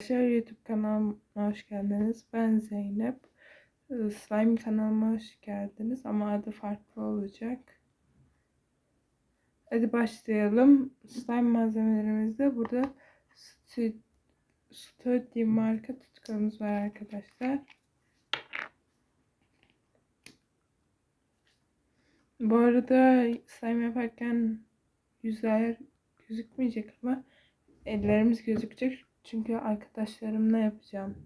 Arkadaşlar YouTube kanalıma hoş geldiniz. Ben Zeynep. Ee, Slime kanalıma hoş geldiniz ama adı farklı olacak. Hadi başlayalım. Slime malzemelerimizde burada Studi marka tutkalımız var arkadaşlar. Bu arada slime yaparken yüzler gözükmeyecek ama ellerimiz gözükecek. Çünkü arkadaşlarımla yapacağım.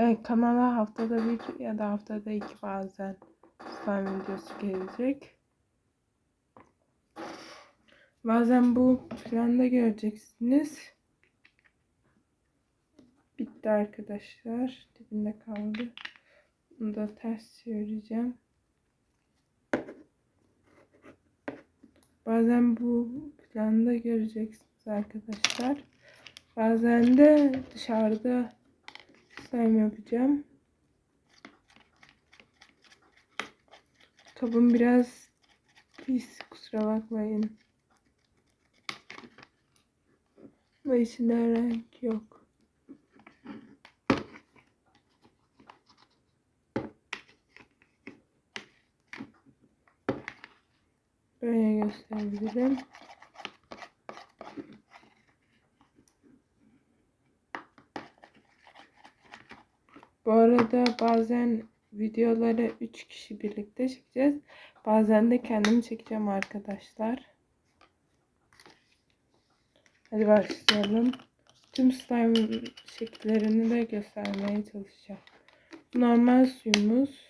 Evet, kanala haftada bir ya da haftada iki bazen slime videosu gelecek. Bazen bu planda göreceksiniz. Bitti arkadaşlar. Dibinde kaldı. Bunu da ters çevireceğim. Bazen bu planda göreceksiniz arkadaşlar. Bazen de dışarıda slime yapacağım. Kabım biraz pis kusura bakmayın. Ve içinde renk yok. Böyle gösterebilirim. Bu arada bazen videoları 3 kişi birlikte çekeceğiz. Bazen de kendim çekeceğim arkadaşlar. Hadi başlayalım. Tüm slime şekillerini de göstermeye çalışacağım. Normal suyumuz.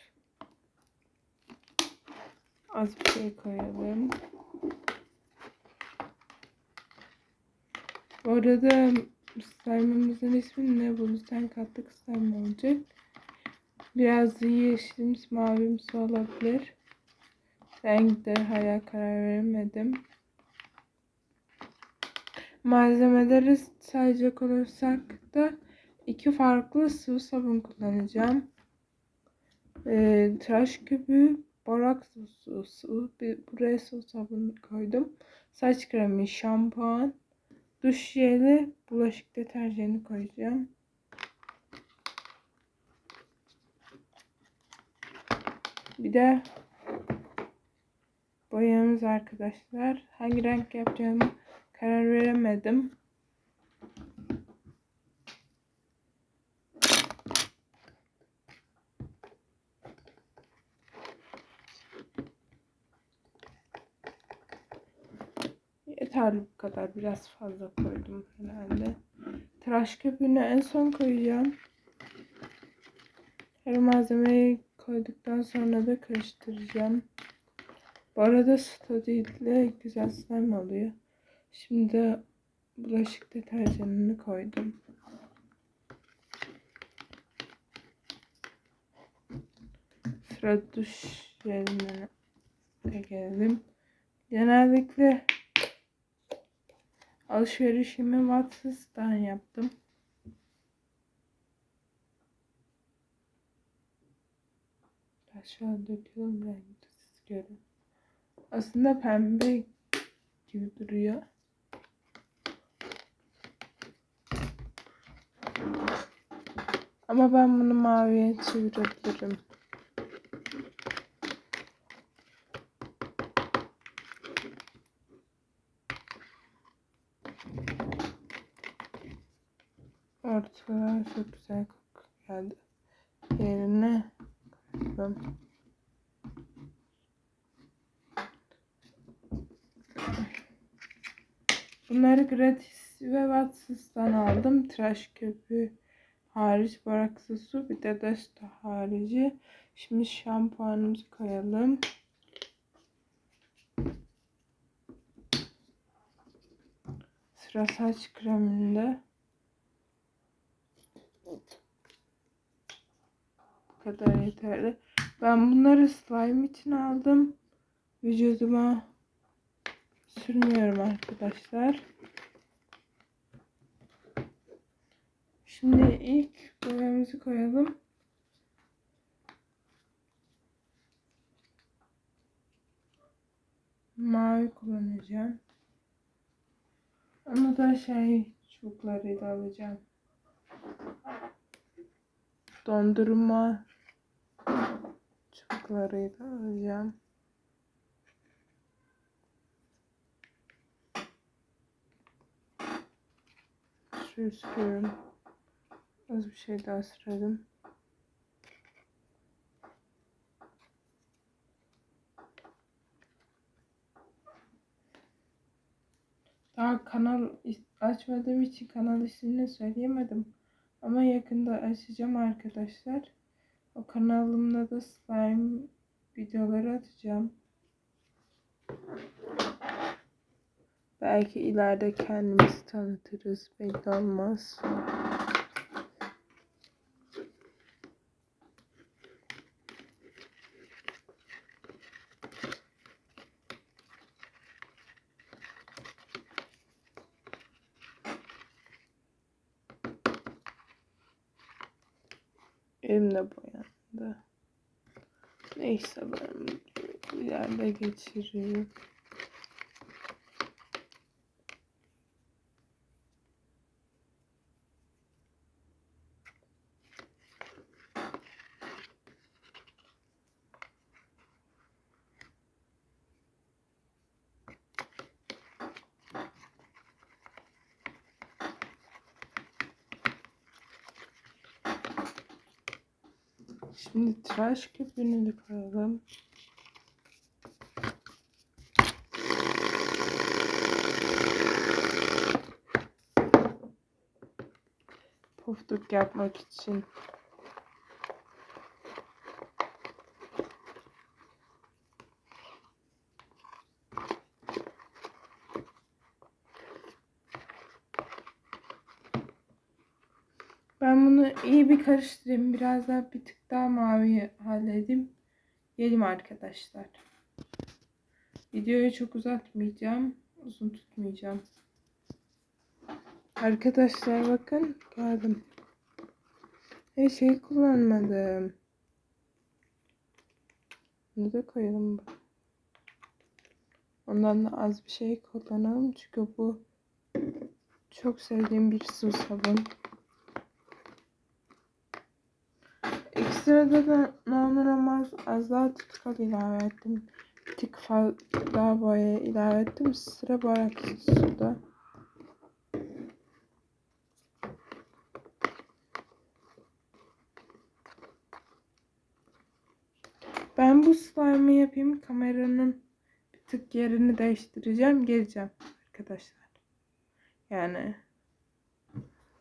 Az bir şey koyalım. Bu arada slime'ımızın ismi ne? Bunu sen kattık slime olacak. Biraz yeşilimsi mavimsi olabilir. Renkte hala karar veremedim. Malzemeleri sayacak olursak da iki farklı sıvı sabun kullanacağım. Ee, tıraş küpü, borak sıvı, sıvı buraya sıvı sabun koydum. Saç kremi, şampuan, duş jeli, bulaşık deterjanı koyacağım. Bir de boyamız arkadaşlar. Hangi renk yapacağımı karar veremedim. Yeterli bu kadar. Biraz fazla koydum herhalde. Tıraş köpüğünü en son koyacağım. Her malzemeyi koyduktan sonra da karıştıracağım. Bu arada Study ile güzel slime oluyor. Şimdi bulaşık deterjanını koydum. Sıra duş jeline gelelim. Genellikle alışverişimi Watsons'tan yaptım. Aşağı döküyorum rengi siz görün. Aslında pembe gibi duruyor. Ama ben bunu maviye çevirebilirim. Ortalar çok güzel geldi. Yerine koydum. Bunları gratis ve Watsons'tan aldım. Tıraş köpüğü hariç boraksı su bir de desta harici. Şimdi şampuanımızı koyalım. Sıra saç kreminde. Bu kadar yeterli. Ben bunları slime için aldım. vücuduma sürmüyorum arkadaşlar. Şimdi ilk boyamızı koyalım. Mavi kullanacağım. Onu da şey çubuklarıyla alacağım. Dondurma çubuklarıyla alacağım. Şuraya sürüyorum. Az bir şey daha sürelim. Daha kanal açmadığım için kanal ismini söyleyemedim. Ama yakında açacağım arkadaşlar. O kanalımda da slime videoları atacağım. Belki ileride kendimizi tanıtırız. Belli olmaz. Elimde boyandı. Neyse ben ileride geçiririm. Şimdi tıraş köpüğünü de koyalım. Poftuk yapmak için. Ben bir karıştırayım. Biraz daha bir tık daha mavi halledeyim. Gelim arkadaşlar. Videoyu çok uzatmayacağım. Uzun tutmayacağım. Arkadaşlar bakın geldim. Her şey kullanmadım. Bunu da koyalım. Ondan da az bir şey kullanalım. Çünkü bu çok sevdiğim bir su sabun. Ekstrada da normal olmaz az daha tutkal ilave ettim. Tık fazla boya ilave ettim. Sıra boraksız suda. Ben bu slime'ı yapayım. Kameranın bir tık yerini değiştireceğim. Geleceğim arkadaşlar. Yani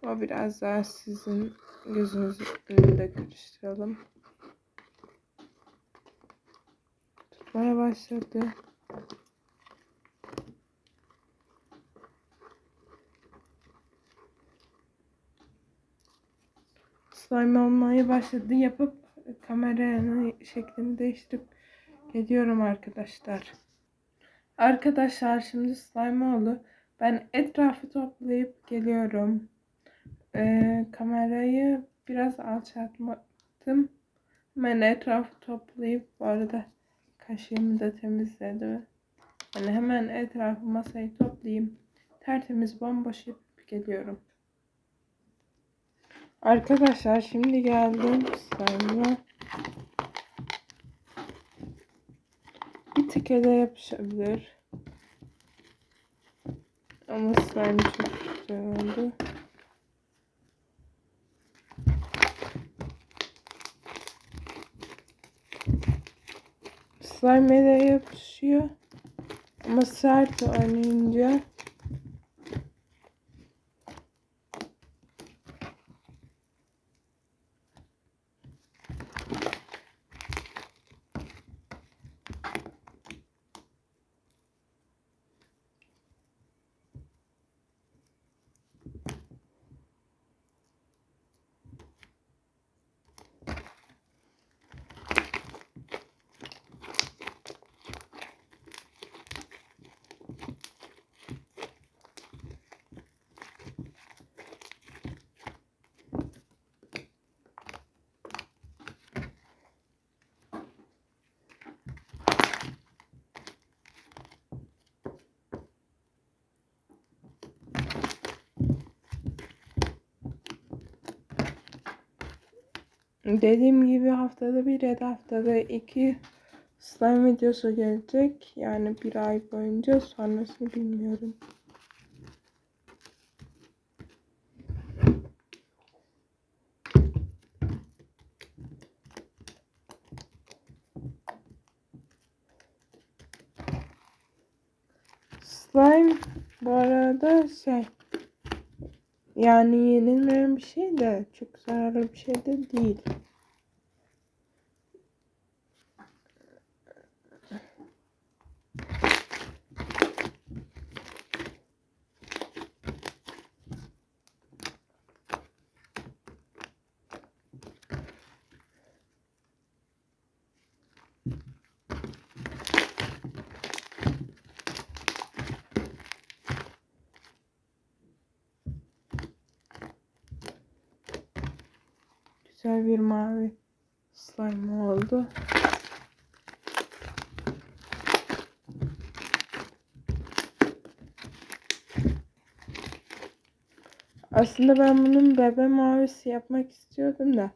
o biraz daha sizin gözünüzün önünde karıştıralım. Tutmaya başladı. Slime olmaya başladı. Yapıp kameranın şeklini değiştirip geliyorum arkadaşlar. Arkadaşlar şimdi slime oldu. Ben etrafı toplayıp geliyorum. Ee, kamerayı biraz alçaltmadım. Hemen etrafı toplayıp bu arada kaşığımı da temizledim. Yani hemen etrafı masayı toplayayım. Tertemiz bomboş yapıp geliyorum. Arkadaşlar şimdi geldim slime'la. Bir tık ele yapışabilir. Ama slime çok güzel oldu. Ele yapışıyor. Ama sert oynayınca Dediğim gibi haftada bir ya da haftada iki slime videosu gelecek. Yani bir ay boyunca sonrasını bilmiyorum. Slime bu arada şey yani yenilmeyen bir şey de çok zararlı bir şey de değil. Güzel bir mavi slime oldu. Aslında ben bunun bebe mavisi yapmak istiyordum da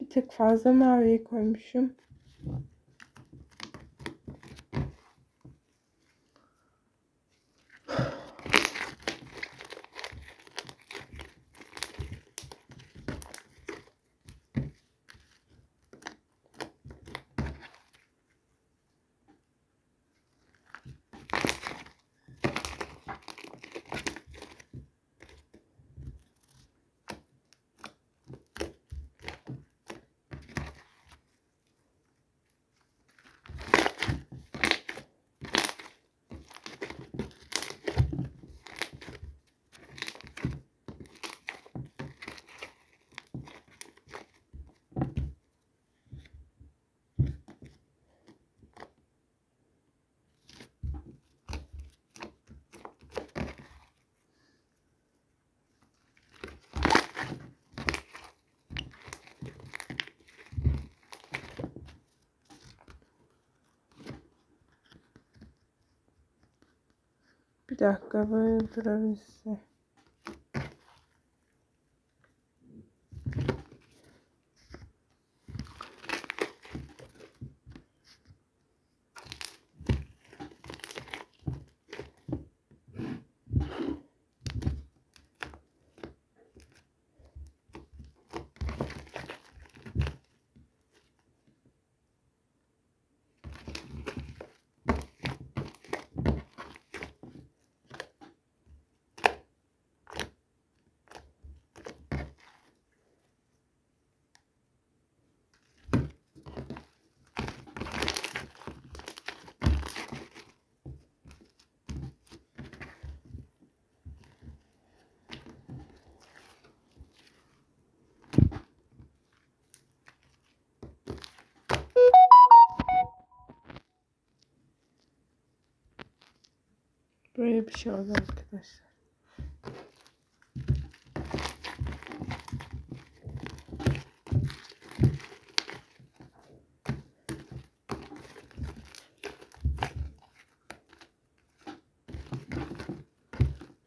bir tık fazla maviyi koymuşum. Bir dakika böyle durabilse. Böyle bir şey oldu arkadaşlar.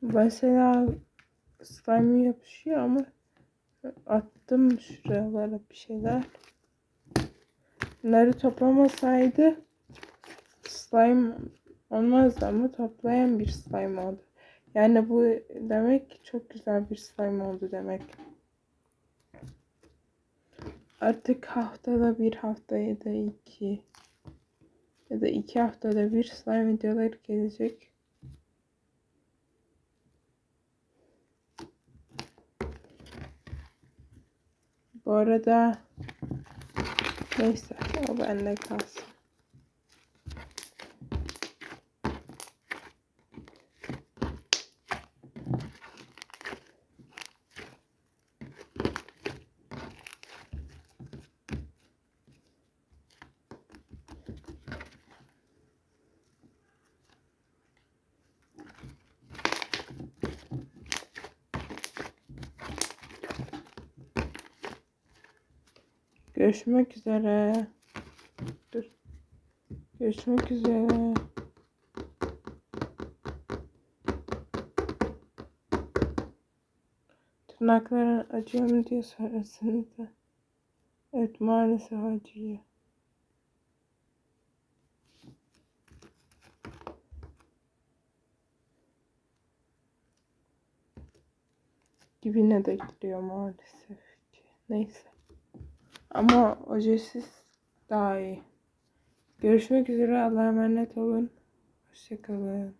Mesela slime yapışıyor ama attım şuralara bir şeyler. Bunları toplamasaydı slime olmazdı ama toplayan bir slime oldu. Yani bu demek çok güzel bir slime oldu demek. Artık haftada bir hafta ya da iki ya da iki haftada bir slime videoları gelecek. Bu arada neyse o bende kalsın. Görüşmek üzere. Dur. Görüşmek üzere. Tırnakların acıyor mu diye sorarsanız da. Evet maalesef acıyor. Dibine de gidiyor maalesef ki. Neyse. Ama ojesiz daha iyi. Görüşmek üzere. Allah'a emanet olun. Hoşçakalın.